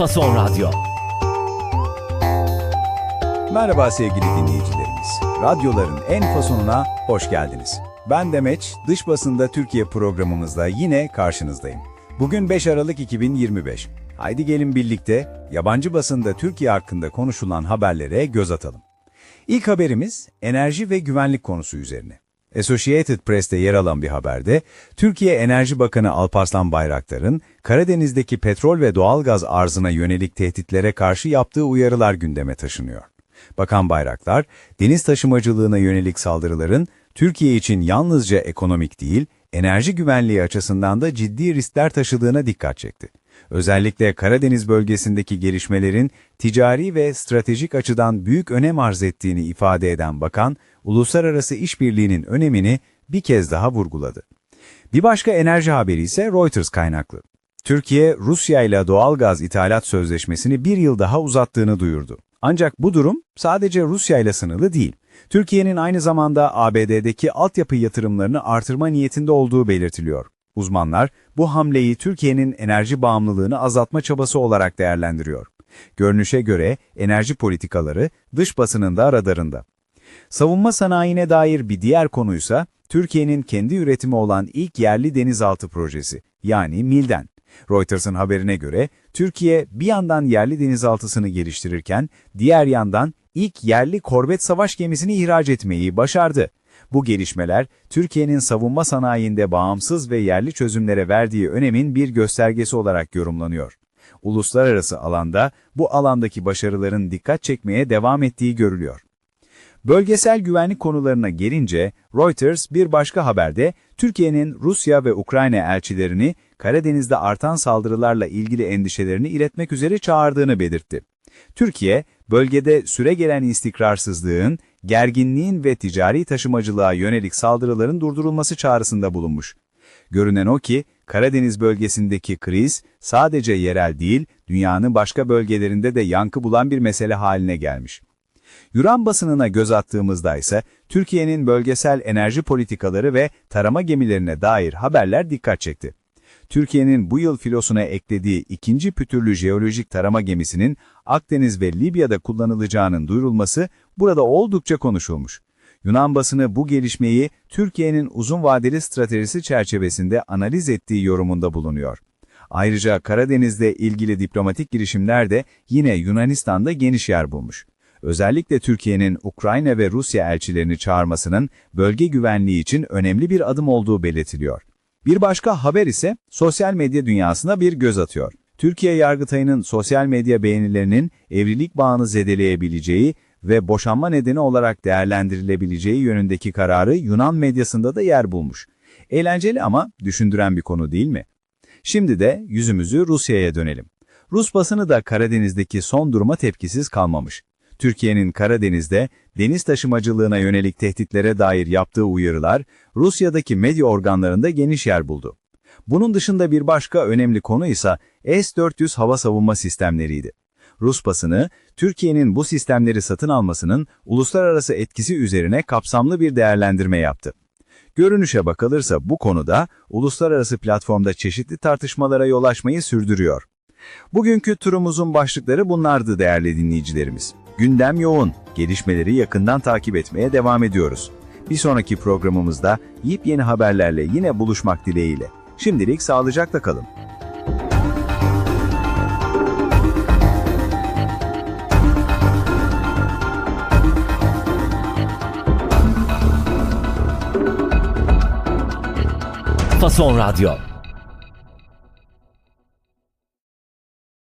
Fason Radyo. Merhaba sevgili dinleyicilerimiz. Radyoların en fasonuna hoş geldiniz. Ben Demeç, Dış Basında Türkiye programımızda yine karşınızdayım. Bugün 5 Aralık 2025. Haydi gelin birlikte yabancı basında Türkiye hakkında konuşulan haberlere göz atalım. İlk haberimiz enerji ve güvenlik konusu üzerine. Associated Press'te yer alan bir haberde, Türkiye Enerji Bakanı Alparslan Bayraktar'ın Karadeniz'deki petrol ve doğalgaz arzına yönelik tehditlere karşı yaptığı uyarılar gündeme taşınıyor. Bakan Bayraktar, deniz taşımacılığına yönelik saldırıların Türkiye için yalnızca ekonomik değil, enerji güvenliği açısından da ciddi riskler taşıdığına dikkat çekti. Özellikle Karadeniz bölgesindeki gelişmelerin ticari ve stratejik açıdan büyük önem arz ettiğini ifade eden bakan, uluslararası işbirliğinin önemini bir kez daha vurguladı. Bir başka enerji haberi ise Reuters kaynaklı. Türkiye, Rusya ile doğalgaz ithalat sözleşmesini bir yıl daha uzattığını duyurdu. Ancak bu durum sadece Rusya ile sınırlı değil. Türkiye'nin aynı zamanda ABD'deki altyapı yatırımlarını artırma niyetinde olduğu belirtiliyor. Uzmanlar bu hamleyi Türkiye'nin enerji bağımlılığını azaltma çabası olarak değerlendiriyor. Görünüşe göre enerji politikaları dış basının da radarında. Savunma sanayine dair bir diğer konuysa Türkiye'nin kendi üretimi olan ilk yerli denizaltı projesi yani MİL'den. Reuters'ın haberine göre Türkiye bir yandan yerli denizaltısını geliştirirken diğer yandan ilk yerli korvet savaş gemisini ihraç etmeyi başardı. Bu gelişmeler Türkiye'nin savunma sanayinde bağımsız ve yerli çözümlere verdiği önemin bir göstergesi olarak yorumlanıyor. Uluslararası alanda bu alandaki başarıların dikkat çekmeye devam ettiği görülüyor. Bölgesel güvenlik konularına gelince Reuters bir başka haberde Türkiye'nin Rusya ve Ukrayna elçilerini Karadeniz'de artan saldırılarla ilgili endişelerini iletmek üzere çağırdığını belirtti. Türkiye, bölgede süregelen istikrarsızlığın, gerginliğin ve ticari taşımacılığa yönelik saldırıların durdurulması çağrısında bulunmuş. Görünen o ki, Karadeniz bölgesindeki kriz sadece yerel değil, dünyanın başka bölgelerinde de yankı bulan bir mesele haline gelmiş. Yuran basınına göz attığımızda ise Türkiye'nin bölgesel enerji politikaları ve tarama gemilerine dair haberler dikkat çekti. Türkiye'nin bu yıl filosuna eklediği ikinci pütürlü jeolojik tarama gemisinin Akdeniz ve Libya'da kullanılacağının duyurulması burada oldukça konuşulmuş. Yunan basını bu gelişmeyi Türkiye'nin uzun vadeli stratejisi çerçevesinde analiz ettiği yorumunda bulunuyor. Ayrıca Karadeniz'de ilgili diplomatik girişimler de yine Yunanistan'da geniş yer bulmuş. Özellikle Türkiye'nin Ukrayna ve Rusya elçilerini çağırmasının bölge güvenliği için önemli bir adım olduğu belirtiliyor. Bir başka haber ise sosyal medya dünyasına bir göz atıyor. Türkiye Yargıtayı'nın sosyal medya beğenilerinin evlilik bağını zedeleyebileceği ve boşanma nedeni olarak değerlendirilebileceği yönündeki kararı Yunan medyasında da yer bulmuş. Eğlenceli ama düşündüren bir konu değil mi? Şimdi de yüzümüzü Rusya'ya dönelim. Rus basını da Karadeniz'deki son duruma tepkisiz kalmamış. Türkiye'nin Karadeniz'de deniz taşımacılığına yönelik tehditlere dair yaptığı uyarılar Rusya'daki medya organlarında geniş yer buldu. Bunun dışında bir başka önemli konu ise S-400 hava savunma sistemleriydi. Rus basını, Türkiye'nin bu sistemleri satın almasının uluslararası etkisi üzerine kapsamlı bir değerlendirme yaptı. Görünüşe bakılırsa bu konuda uluslararası platformda çeşitli tartışmalara yol açmayı sürdürüyor. Bugünkü turumuzun başlıkları bunlardı değerli dinleyicilerimiz. Gündem yoğun, gelişmeleri yakından takip etmeye devam ediyoruz. Bir sonraki programımızda yepyeni haberlerle yine buluşmak dileğiyle. Şimdilik sağlıcakla kalın. Fason Radyo.